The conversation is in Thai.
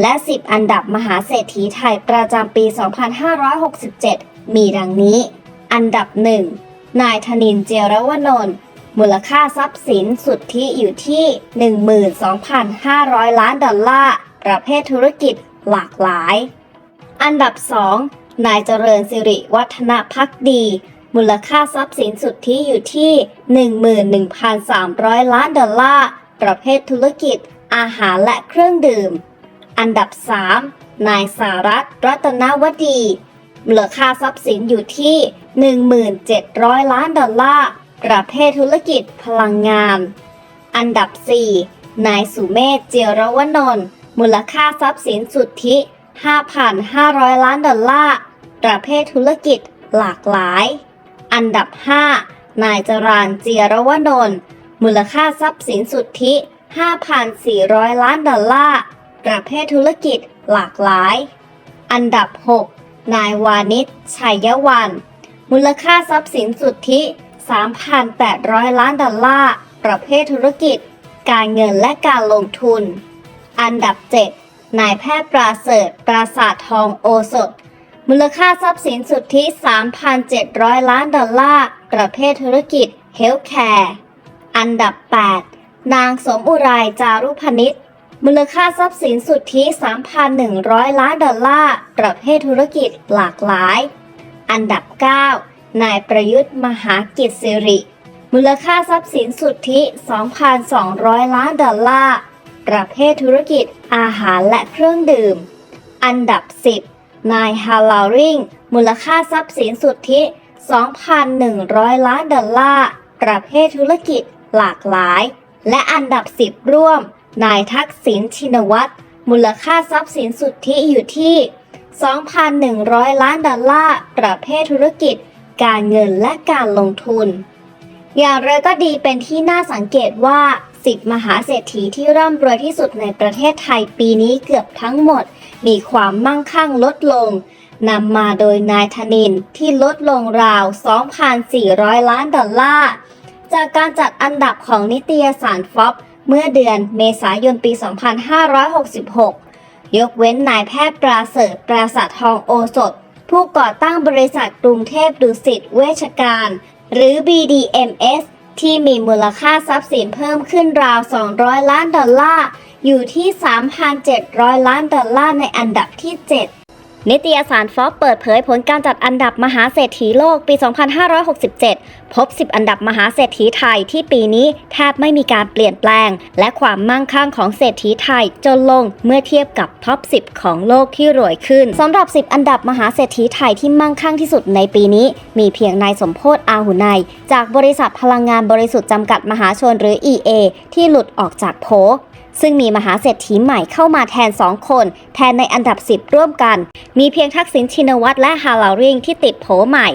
และ 10 อันดับมหาเศรษฐีไทยประจำปี 2567 มีดังนี้ อันดับ 1 นายธนินเจรวนนท์มูลค่าทรัพย์สินสุทธิอยู่ที่ 12,500 ล้านดอลลาร์ ประเภทธุรกิจหลากหลาย อันดับ 2 นายเจริญสิริวัฒนพักดี มูลค่าทรัพย์สินสุทธิอยู่ที่ 11,300 ล้านดอลลาร์ ประเภทธุรกิจอาหารและเครื่องดื่ม อันดับ 3 นายสารัตรัตนวดี มูลค่าทรัพย์สินอยู่ที่ 1,700 ล้านดอลลาร์ ประเภทธุรกิจพลังงาน อันดับ 4 นายสุเมธเจียรวนนท์มูลค่าทรัพย์สินสุทธิ 5,500 ล้านดอลลาร์ ประเภทธุรกิจหลากหลาย อันดับ 5 นายจรานเจียรวนนท์มูลค่าทรัพย์สินสุทธิ 5,400 ล้านดอลลาร์ ประเภทธุรกิจหลากหลาย อันดับ 6 นายวานิชชัยวัน มูลค่าทรัพย์สินสุทธิ 3,800 ล้านดอลลาร์ ประเภทธุรกิจ การเงินและการลงทุน อันดับ 7 นายแพทย์ปราเสริฐปราสาททองโอสถ มูลค่าทรัพย์สินสุทธิ 3,700 ล้านดอลลาร์ ประเภทธุรกิจเฮลท์แคร์ อันดับ 8 นางสมอุไรจารุพนิช มูลค่าทรัพย์สินสุทธิ 3,100 ล้านดอลลาร์ ประเภทธุรกิจหลากหลาย อันดับ 9 นายประยุทธ์มหากิจสิริ มูลค่าทรัพย์สินสุทธิ 2,200 ล้านดอลลาร์ ประเภทธุรกิจอาหารและเครื่องดื่ม อันดับ 10 นายฮาลาริง มูลค่าทรัพย์สินสุทธิ 2,100 ล้านดอลลาร์ ประเภทธุรกิจหลากหลาย และอันดับ 10 ร่วม นายทักษิณชินวัตรมูลค่าทรัพย์สินสุทธิอยู่ที่ 2,100 ล้านดอลลาร์ประเภทธุรกิจ การเงินและการลงทุน อย่างไรก็ดีเป็นที่น่าสังเกตว่า 10 มหาเศรษฐีที่ร่ำรวยที่สุดในประเทศไทยปีนี้เกือบทั้งหมด มีความมั่งคั่งลดลงนำมาโดยนายธนินที่ลดลงราว 2,400 ล้านดอลลาร์ จากการจัดอันดับของนิตยสารฟอบ เมื่อเดือนเมษายนปี 2566 ยกเว้นนายแพทย์ปราเสริฐปราสาททองโอสถ ผู้ก่อตั้งบริษัทกรุงเทพดุสิตเวชการ หรือ BDMS ที่มีมูลค่าทรัพย์สินเพิ่มขึ้นราว 200 ล้านดอลลาร์ อยู่ที่ 3,700 ล้านดอลลาร์ในอันดับที่ 7 นิตยสารฟอบเปิดเผยผลการจัดอันดับมหาเศรษฐีโลกปี 2567 พบ 10 อันดับมหาเศรษฐีไทยที่ปีนี้แทบไม่มีการเปลี่ยนแปลง และความมั่งคั่งของเศรษฐีไทยจนลงเมื่อเทียบกับท็อป 10 ของโลกที่รวยขึ้นสำหรับ 10 อันดับมหาเศรษฐีไทยที่มั่งคั่งที่สุดในปีนี้ มีเพียงนายสมโพศอาหุไนยจากบริษัทพลังงานบริสุทธิ์จำกัดมหาชนหรือ EA ที่หลุดออกจากโผซึ่งมีมหาเศรษฐีใหม่เข้ามาแทน 2 คน แทนในอันดับ 10 ร่วมกันมีเพียงทักษิณชินวัตรและฮาลาริงที่ติดโผใหม่